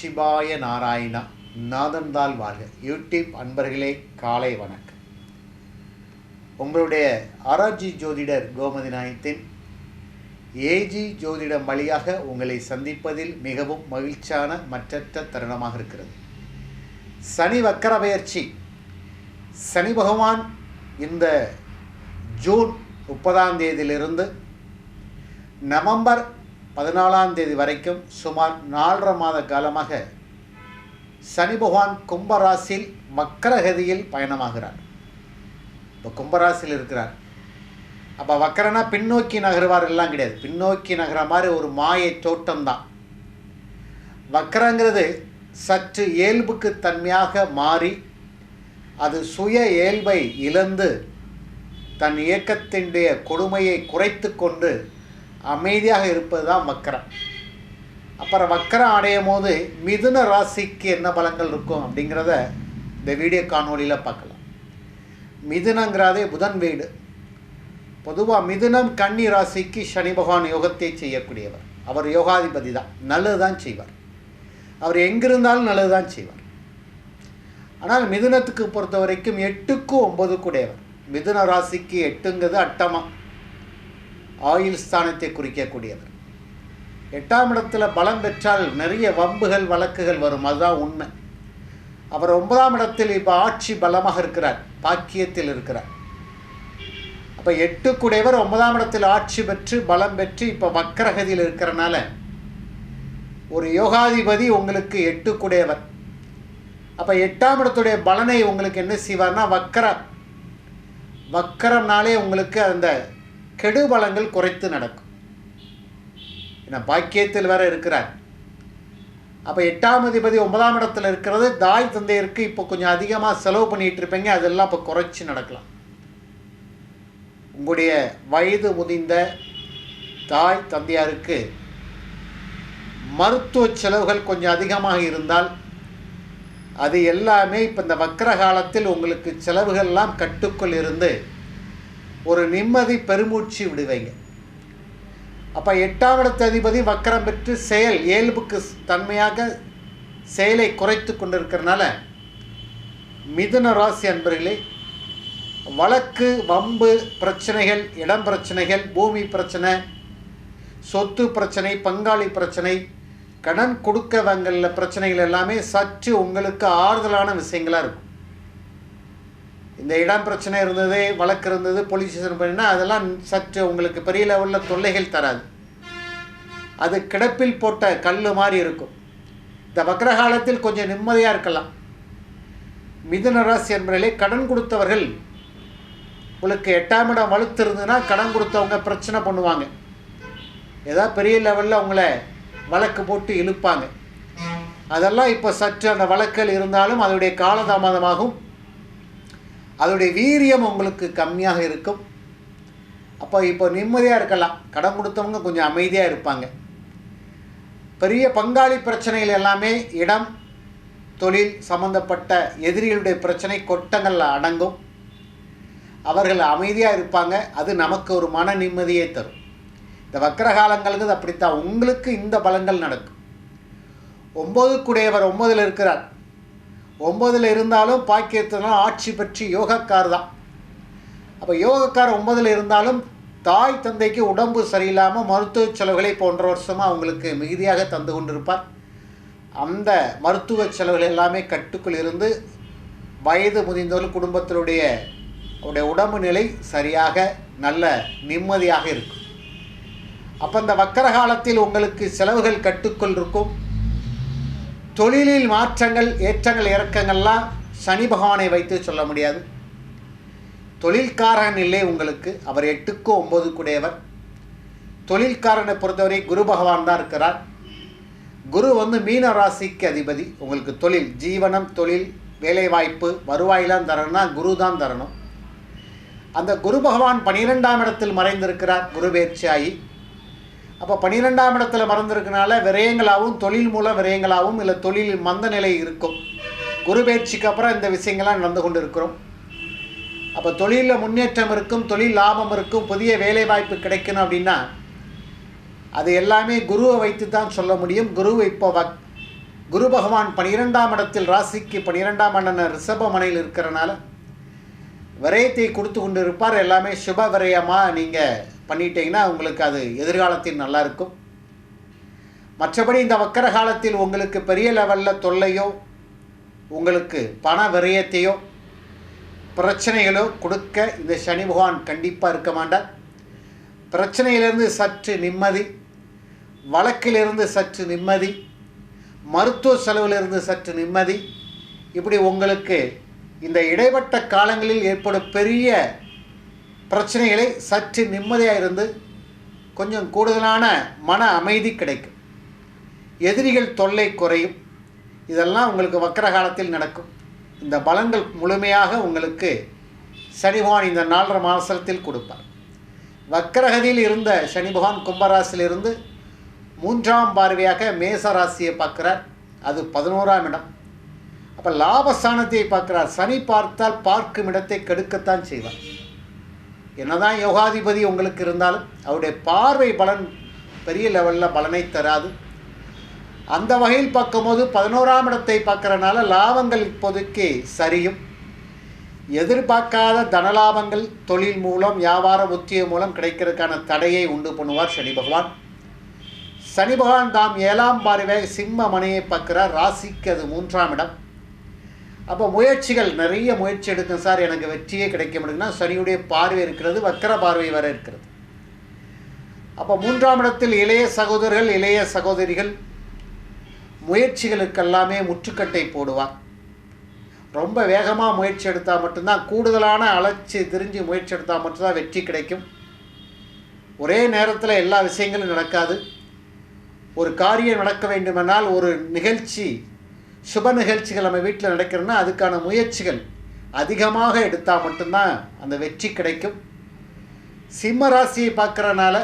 நமச்சிவாய நாராயணா நாதன்தால் வாழ்க. யூடியூப் அன்பர்களே காலை வணக்கம். உங்களுடைய ஆராய்ச்சி ஜோதிடர் கோமதி நாயத்தின் ஏஜி ஜோதிடம் வழியாக உங்களை சந்திப்பதில் மிகவும் மகிழ்ச்சியான மற்றற்ற தருணமாக இருக்கிறது. சனி வக்கர பெயர்ச்சி சனி பகவான் இந்த ஜூன் முப்பதாம் தேதியிலிருந்து நவம்பர் பதினாலாம் தேதி வரைக்கும் சுமார் நாலரை மாத காலமாக சனி பகவான் கும்பராசியில் வக்கரகதியில் பயணமாகிறார். இப்போ கும்பராசியில் இருக்கிறார். அப்போ வக்கரனா பின்னோக்கி நகர்வார் எல்லாம் கிடையாது. பின்னோக்கி நகர மாதிரி ஒரு மாயை தோட்டம் தான். வக்கரங்கிறது சற்று இயல்புக்கு தன்மையாக மாறி அது சுய இயல்பை இழந்து தன் இயக்கத்தினுடைய கொடுமையை குறைத்து கொண்டு அமைதியாக இருப்பது தான் வக்கரம். அப்புறம் வக்கரம் அடையும் போது மிதுன ராசிக்கு என்ன பலங்கள் இருக்கும் அப்படிங்கிறத இந்த வீடியோ காணொலியில் பார்க்கலாம். மிதுனங்கிறதே புதன் வீடு. பொதுவாக மிதுனம் கன்னி ராசிக்கு சனி பகவான் யோகத்தை செய்யக்கூடியவர். அவர் யோகாதிபதி தான். நல்லது தான் செய்வார். அவர் எங்கிருந்தாலும் நல்லது தான் செய்வார். ஆனால் மிதுனத்துக்கு பொறுத்த வரைக்கும் எட்டுக்கும் ஒன்பது கூடையவர் மிதுன ராசிக்கு எட்டுங்கிறது அட்டமா ஆயுள் ஸ்தானத்தை குறிக்கக்கூடியவர். எட்டாம் இடத்துல பலம் பெற்றால் நிறைய வம்புகள் வழக்குகள் வரும். அதுதான் உண்மை. அவர் ஒன்பதாம் இடத்தில் இப்போ ஆட்சி பலமாக இருக்கிறார். பாக்கியத்தில் இருக்கிறார். அப்போ எட்டு குடையவர் ஒன்பதாம் இடத்தில் ஆட்சி பெற்று பலம் பெற்று இப்போ வக்கரகதியில் இருக்கிறனால ஒரு யோகாதிபதி உங்களுக்கு எட்டு குடையவர் அப்போ எட்டாம் இடத்துடைய பலனை உங்களுக்கு என்ன செய்வார்னா வக்கரம். வக்கரம்னாலே உங்களுக்கு அந்த கெடுபலங்கள் குறைத்து நடக்கும். ஏன்னா பாக்கியத்தில் வேற இருக்கிறார். அப்போ எட்டாம் அதிபதி ஒன்பதாம் இடத்துல இருக்கிறது தாய் தந்தையருக்கு இப்போ கொஞ்சம் அதிகமாக செலவு பண்ணிகிட்டு இருப்பீங்க அதெல்லாம் இப்போ குறைச்சி நடக்கலாம். உங்களுடைய வயது முதிந்த தாய் தந்தையாருக்கு மருத்துவ செலவுகள் கொஞ்சம் அதிகமாக இருந்தால் அது எல்லாமே இப்போ இந்த வக்கர காலத்தில் உங்களுக்கு செலவுகள்லாம் கட்டுக்குள் இருந்து ஒரு நிம்மதி பெருமூச்சு விடுவீங்க. அப்போ எட்டாம் இடத்து அதிபதி வக்கரம் பெற்று செயல் இயல்புக்கு தன்மையாக செயலை குறைத்து கொண்டிருக்கிறனால மிதுன ராசி அன்பர்களே வழக்கு வம்பு பிரச்சனைகள் இடம் பிரச்சனைகள் பூமி பிரச்சனை சொத்து பிரச்சனை பங்காளி பிரச்சனை கடன் கொடுக்கவங்களில் பிரச்சனைகள் எல்லாமே சற்று உங்களுக்கு ஆறுதலான விஷயங்களாக இருக்கும். இந்த இடம் பிரச்சனை இருந்தது வழக்கு இருந்தது போலீஸ் ஸ்டேஷன் பண்ணினா அதெல்லாம் சற்று உங்களுக்கு பெரிய லெவலில் தொல்லைகள் தராது. அது கிடப்பில் போட்ட கல் மாதிரி இருக்கும். இந்த வக்ரகாலத்தில் கொஞ்சம் நிம்மதியாக இருக்கலாம். மிதுன ராசி என்பதிலே கடன் கொடுத்தவர்கள் உங்களுக்கு எட்டாம் இடம் வலுத்து இருந்ததுன்னா கடன் கொடுத்தவங்க பிரச்சனை பண்ணுவாங்க. ஏதாவது பெரிய லெவலில் உங்களை வழக்கு போட்டு இழுப்பாங்க. அதெல்லாம் இப்போ சற்று அந்த வழக்குகள் இருந்தாலும் அதனுடைய காலதாமதமாகும். அதோடைய வீரியம் உங்களுக்கு கம்மியாக இருக்கும். அப்போ இப்போ நிம்மதியாக இருக்கலாம். கடன் கொடுத்தவங்க கொஞ்சம் அமைதியாக இருப்பாங்க. பெரிய பங்காளி பிரச்சனைகள் எல்லாமே இடம் தொழில் சம்பந்தப்பட்ட எதிரிகளுடைய பிரச்சனை கொட்டங்களில் அடங்கும். அவர்கள் அமைதியாக இருப்பாங்க. அது நமக்கு ஒரு மன நிம்மதியை தரும். இந்த வக்கர காலங்களுக்கு அப்படித்தான். உங்களுக்கு இந்த பலங்கள் நடக்கும். ஒம்பது குடையவர் ஒம்பதில் இருக்கிறார். ஒம்பதில் இருந்தாலும் பாக்கியத்தினால் ஆட்சி பற்றி யோகக்கார் தான். அப்போ யோகக்கார் ஒன்பதில் இருந்தாலும் தாய் தந்தைக்கு உடம்பு சரியில்லாமல் மருத்துவ செலவுகளை போன்ற வருஷமாக அவங்களுக்கு மிகுதியாக தந்து கொண்டிருப்பார். அந்த மருத்துவ செலவுகள் எல்லாமே கட்டுக்குள் இருந்து வயது முதிர்ந்தவர்கள் குடும்பத்தினுடைய அவருடைய உடம்பு நிலை சரியாக நல்ல நிம்மதியாக இருக்கும். அப்போ இந்த வக்கர காலத்தில் உங்களுக்கு செலவுகள் கட்டுக்குள் இருக்கும். தொழிலில் மாற்றங்கள் ஏற்றங்கள் இறக்கங்கள்லாம் சனி பகவானை வைத்து சொல்ல முடியாது. தொழில்காரன் இல்லை உங்களுக்கு அவர் எட்டுக்கு ஒம்பது கூடையவர் தொழில்காரனை பொறுத்தவரை குரு பகவான் தான் இருக்கிறார். குரு வந்து மீன ராசிக்கு அதிபதி. உங்களுக்கு தொழில் ஜீவனம் தொழில் வேலைவாய்ப்பு வருவாயெல்லாம் தரணும்னா குரு தான் தரணும். அந்த குரு பகவான் பனிரெண்டாம் இடத்தில் மறைந்திருக்கிறார். குரு பேச்சாயி. அப்போ பன்னிரெண்டாம் இடத்துல மறந்துருக்கனால விரயங்களாகவும் தொழில் மூலம் விரயங்களாகவும் இல்லை தொழில் மந்த நிலை இருக்கும். குரு பயிற்சிக்கு அப்புறம் இந்த விஷயங்கள்லாம் நடந்து கொண்டு இருக்கிறோம் அப்போ தொழிலில் முன்னேற்றம் இருக்கும் தொழில் லாபம் இருக்கும் புதிய வேலை வாய்ப்பு கிடைக்கணும் அப்படின்னா அது எல்லாமே குருவை வைத்து தான் சொல்ல முடியும். குரு இப்போ வக் குரு பகவான் பனிரெண்டாம் இடத்தில் ராசிக்கு பனிரெண்டாம் இடன ரிஷப மனையில் இருக்கிறனால விரயத்தை கொடுத்து கொண்டு இருப்பார் எல்லாமே சுப விரயமாக நீங்கள் பண்ணிட்டீங்கன்னா உங்களுக்கு அது எதிர்காலத்தில் நல்லா இருக்கும் மற்றபடி இந்த வக்கர காலத்தில் உங்களுக்கு பெரிய லெவலில் தொல்லையோ உங்களுக்கு பண விரயத்தையோ பிரச்சனைகளோ கொடுக்க இந்த சனி பகவான் கண்டிப்பாக இருக்க மாட்டார். பிரச்சனையிலிருந்து சற்று நிம்மதி வழக்கிலிருந்து சற்று நிம்மதி மருத்துவ செலவிலிருந்து சற்று நிம்மதி. இப்படி உங்களுக்கு இந்த இடைப்பட்ட காலங்களில் ஏற்படும் பெரிய பிரச்சனைகளை சற்று நிம்மதியாக இருந்து கொஞ்சம் கூடுதலான மன அமைதி கிடைக்கும். எதிரிகள் தொல்லை குறையும். இதெல்லாம் உங்களுக்கு வக்கர காலத்தில் நடக்கும். இந்த பலன்கள் முழுமையாக உங்களுக்கு சனி பகவான் இந்த நாலரை மாதத்தில் கொடுப்பார். வக்கரகதியில் இருந்த சனி பகவான் கும்பராசிலிருந்து மூன்றாம் பார்வையாக மேச ராசியை பார்க்குறார். அது பதினோராம் இடம். அப்போ லாபஸ்தானத்தை பார்க்குறார். சனி பார்த்தால் பார்க்கும் இடத்தை கெடுக்கத்தான் செய்வார். என்னதான் யோகாதிபதி உங்களுக்கு இருந்தாலும் அவருடைய பார்வை பலன் பெரிய லெவலில் பலனை தராது. அந்த வகையில் பார்க்கும்போது பதினோராம் இடத்தை பார்க்குறனால லாபங்கள் இப்போதைக்கு சரியும். எதிர்பார்க்காத தனலாபங்கள் தொழில் மூலம் வியாபார உத்தியம் மூலம் கிடைக்கிறதுக்கான தடையை உண்டு பண்ணுவார் சனி பகவான். சனி பகவான் தாம் ஏழாம் பார்வை சிம்ம மனையை பார்க்குறார். ராசிக்கு அது மூன்றாம் இடம். அப்போ முயற்சிகள் நிறைய முயற்சி எடுக்கும் சார். எனக்கு வெற்றியே கிடைக்க முடியும்னா சனியுடைய பார்வை இருக்கிறது வக்கர பார்வை வர இருக்கிறது. அப்போ மூன்றாம் இடத்தில் இளைய சகோதரர்கள் இளைய சகோதரிகள் முயற்சிகளுக்கெல்லாமே முற்றுக்கட்டை போடுவார். ரொம்ப வேகமாக முயற்சி எடுத்தால் மட்டும்தான் கூடுதலான அலைச்சி திரிஞ்சு முயற்சி எடுத்தால் மட்டும்தான் வெற்றி கிடைக்கும். ஒரே நேரத்தில் எல்லா விஷயங்களும் நடக்காது. ஒரு காரியம் நடக்க வேண்டுமென்றால் ஒரு நிகழ்ச்சி சுப நிகழ்ச்சிகள் நம்ம வீட்டில் நடக்கிறோன்னா அதுக்கான முயற்சிகள் அதிகமாக எடுத்தால் மட்டும்தான் அந்த வெற்றி கிடைக்கும். சிம்ம ராசியை பார்க்குறனால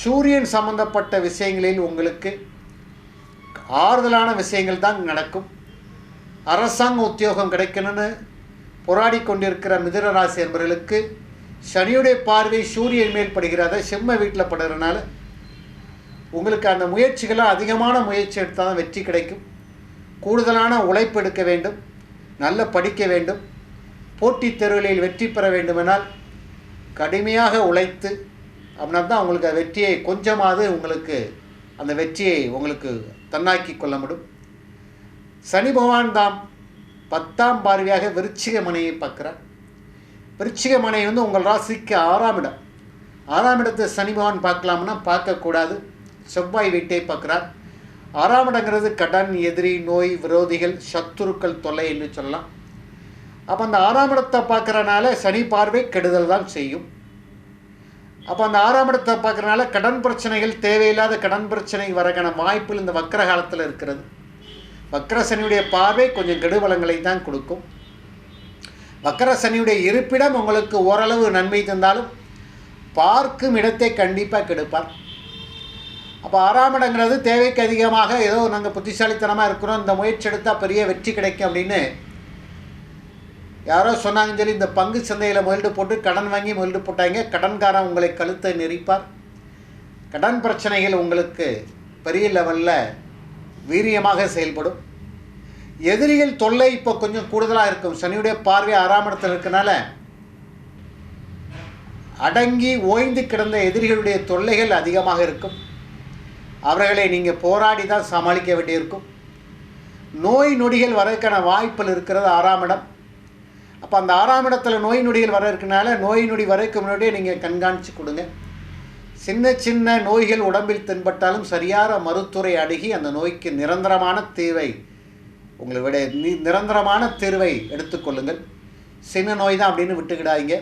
சூரியன் சம்பந்தப்பட்ட விஷயங்களில் உங்களுக்கு ஆறுதலான விஷயங்கள் தான் நடக்கும். அரசாங்க உத்தியோகம் கிடைக்கணும்னு போராடி கொண்டிருக்கிற மிதுன ராசி என்பவர்களுக்கு சனியுடைய பார்வை சூரியன் மேல் படுகிறத. செம்ம வீட்டில் படுறதுனால உங்களுக்கு அந்த முயற்சிகளை அதிகமான முயற்சி எடுத்தால் தான் வெற்றி கிடைக்கும். கூடுதலான உழைப்பு எடுக்க வேண்டும் நல்ல படிக்க வேண்டும் போட்டித் தேர்வுகளில் வெற்றி பெற வேண்டுமென்றால் கடுமையாக உழைத்து அப்படின்னா தான் உங்களுக்கு அந்த வெற்றியை கொஞ்சமாவது உங்களுக்கு அந்த வெற்றியை உங்களுக்கு தன்னாக்கி கொள்ள முடியும். சனி பகவான் தாம் பத்தாம் பார்வையாக விருச்சிக மனையை பார்க்குறார். விருச்சிக மனை வந்து உங்கள் ராசிக்கு ஆறாம் இடம். ஆறாம் இடத்தை சனி பகவான் பார்க்கலாம்னா பார்க்கக்கூடாது. செவ்வாய் வீட்டை பார்க்குறார். ஆறாம் இடங்கிறது கடன் எதிரி நோய் விரோதிகள் சத்துருக்கள் தொல்லை என்று சொல்லலாம். அப்போ அந்த ஆறாம் இடத்தை பார்க்குறனால சனி பார்வை கெடுதல் தான் செய்யும். அப்போ அந்த ஆறாம் இடத்தை பார்க்குறனால கடன் பிரச்சனைகள் தேவையில்லாத கடன் பிரச்சனை வரக்கான வாய்ப்புகள் இந்த வக்கர காலத்தில் இருக்கிறது. வக்கர சனியுடைய பார்வை கொஞ்சம் கெடுபலங்களை தான் கொடுக்கும். வக்கர சனியுடைய இருப்பிடம் உங்களுக்கு ஓரளவு நன்மை தந்தாலும் பார்க்கும் இடத்தை கண்டிப்பாக கெடுப்பார். அப்போ ஆறாம் இடங்கிறது தேவைக்கு அதிகமாக ஏதோ நாங்கள் புத்திசாலித்தனமாக இருக்கிறோம் இந்த முயற்சி எடுத்தால் பெரிய வெற்றி கிடைக்கும் அப்படின்னு. யாரோ சொன்னாங்கன்னு சொல்லி இந்த பங்கு சந்தையில் முதலீடு போட்டு கடன் வாங்கி முதலீடு போட்டாங்க. கடன்காரன் உங்களை கழுத்தை நெரிப்பார். கடன் பிரச்சனைகள் உங்களுக்கு பெரிய லெவலில் வீரியமாக செயல்படும். எதிரிகள் தொல்லை இப்போ கொஞ்சம் கூடுதலாக இருக்கும். சனியுடைய பார்வை ஆறாம் இடத்துல இருக்கனால அடங்கி ஓய்ந்து கிடந்த எதிரிகளுடைய தொல்லைகள் அதிகமாக இருக்கும். அவர்களை நீங்கள் போராடி தான் சமாளிக்க வேண்டியிருக்கும். நோய் நொடிகள் வரதுக்கான வாய்ப்புகள் இருக்கிறது ஆறாம் இடம். அப்போ அந்த ஆறாம் இடத்துல நோய் நொடிகள் வர இருக்கனால நோய் நொடி வரைக்கும் முன்னாடியே நீங்கள் கண்காணித்து கொடுங்க. சின்ன சின்ன நோய்கள் உடம்பில் தென்பட்டாலும் சரியான மருத்துவரை அணுகி அந்த நோய்க்கு நிரந்தரமான தீர்வை உங்களை விட நி- நிரந்தரமான தீர்வை எடுத்துக்கொள்ளுங்கள் சின்ன நோய் தான் அப்படின்னு விட்டுக்கிடாதீங்க.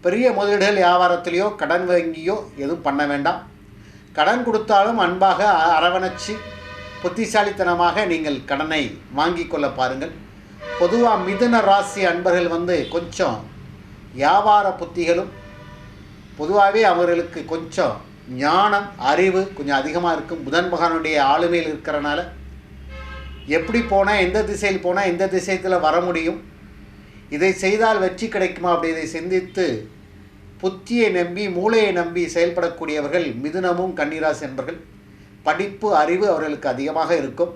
பெரிய முதலீடுகள் வியாபாரத்திலேயோ கடன் வாங்கியோ எதுவும் பண்ண வேண்டாம். கடன் கொடுத்தாலும் அன்பாக அ- அரவணைச்சு புத்திசாலித்தனமாக நீங்கள் கடனை வாங்கிக் கொள்ள பாருங்கள். பொதுவாக மிதுன ராசி அன்பர்கள் வந்து கொஞ்சம் வியாபார புத்திகளும் பொதுவாகவே அவர்களுக்கு கொஞ்சம் ஞானம் அறிவு கொஞ்சம் அதிகமாக இருக்கும். புதன் பகவானுடைய ஆளுமையில் இருக்கிறனால எப்படி போனால் எந்த திசையில் போனால் எந்த திசையத்தில் வர முடியும் இதை செய்தால் வெற்றி கிடைக்குமா? அப்படி இதை சிந்தித்து புத்தியை நம்பி மூளையை நம்பி செயல்படக்கூடியவர்கள் மிதுனமும் கன்னிராசி என்பர்கள். படிப்பு அறிவு அவர்களுக்கு அதிகமாக இருக்கும்.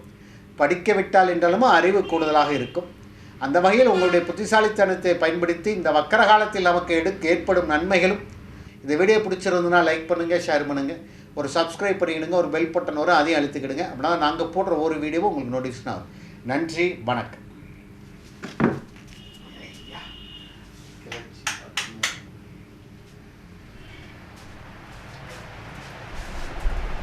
படிக்க விட்டால் என்றாலும் அறிவு கூடுதலாக இருக்கும். அந்த வகையில் உங்களுடைய புத்திசாலித்தனத்தை பயன்படுத்தி இந்த வக்கர காலத்தில் நமக்கு எடு ஏற்படும் நன்மைகளும் இந்த வீடியோ பிடிச்சிருந்ததுன்னா லைக் பண்ணுங்கள் ஷேர் பண்ணுங்கள் ஒரு சப்ஸ்கிரைப் பண்ணிக்கிடுங்க ஒரு பெல் பட்டன் வரும் அதையும் அழுத்திக்கிடுங்க. அப்படின்னா நாங்கள் போடுற ஒரு வீடியோவும் உங்களுக்கு நோட்டிஃபிகேஷன் ஆகும். நன்றி வணக்கம்.